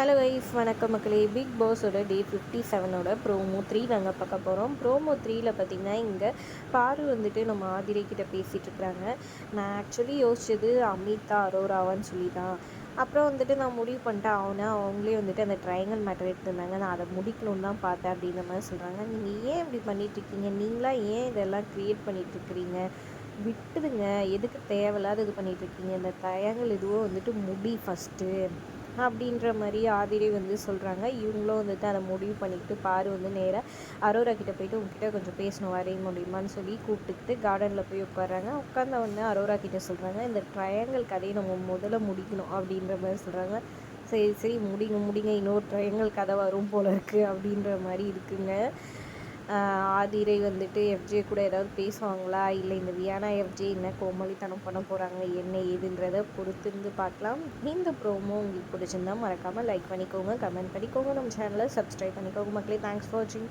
Hello wife வணக்கம் மக்களே. Big பாஸோட டே ஃபிஃப்டி செவனோட ப்ரோமோ த்ரீ நாங்கள் பார்க்க போகிறோம் ப்ரோமோ த்ரீயில் பார்த்திங்கன்னா இங்கே பாரு வந்துட்டு நம்ம ஆதிரை கிட்ட பேசிகிட்டு இருக்கிறாங்க நான் ஆக்சுவலி யோசிச்சது அமிதா அரோராவான்னு சொல்லி தான் அப்புறம் வந்துட்டு நான் முடிவு பண்ணிட்டேன். அவனை அவங்களே வந்துட்டு அந்த ட்ரையாங்கல் மேட்டர் எடுத்திருந்தாங்க. நான் அதை முடிக்கணும்னு தான் பார்த்தேன் அப்படின்ற மாதிரி சொல்கிறாங்க நீங்கள் ஏன் இப்படி பண்ணிகிட்ருக்கீங்க நீங்களாம் ஏன் இதெல்லாம் க்ரியேட் பண்ணிகிட்ருக்கிறீங்க விட்டுதுங்க எதுக்கு தேவையில்லாத இது பண்ணிகிட்ருக்கீங்க இந்த ட்ரையாங்கல் இதுவோ வந்துட்டு முடி ஃபஸ்ட்டு அப்படின்ற மாதிரி ஆதிரி வந்து சொல்கிறாங்க இவங்களும் வந்துட்டு அதை முடிவு பண்ணிக்கிட்டு பாரு வந்து நேராக அரோரா கிட்டே போயிட்டு உங்ககிட்ட கொஞ்சம் பேசணும் வரைய முடியுமான்னு சொல்லி கூப்பிட்டுக்கிட்டு கார்டனில் போய் உட்காடுறாங்க உட்காந்த வந்து அரோரா கிட்டே சொல்கிறாங்க இந்த ட்ரையாங்கல் கதையை நம்ம முதல்ல முடிக்கணும் அப்படின்ற மாதிரி சொல்கிறாங்க சரி சரி முடிங்க முடிங்க இன்னொரு ட்ரையாங்கல் கதை வரும் போல இருக்குது அப்படின்ற மாதிரி இருக்குங்க. ஆதிரை வந்துட்டு எஃப்ஜே கூட ஏதாவது பேசுவாங்களா? இல்லை இந்த வியானா எஃப்ஜே என்ன கோமளித்தனம் பண்ண போகிறாங்க என்ன ஏதுன்றதை பொறுத்திருந்து பார்க்கலாம். இந்த ப்ரோமோ உங்களுக்கு பிடிச்சிருந்தா மறக்காமல் லைக் பண்ணிக்கோங்க கமெண்ட் பண்ணிக்கோங்க. நம்ம சேனலை சப்ஸ்கிரைப் பண்ணிக்கோங்க மக்களே. தேங்க்ஸ் ஃபார் வாட்சிங்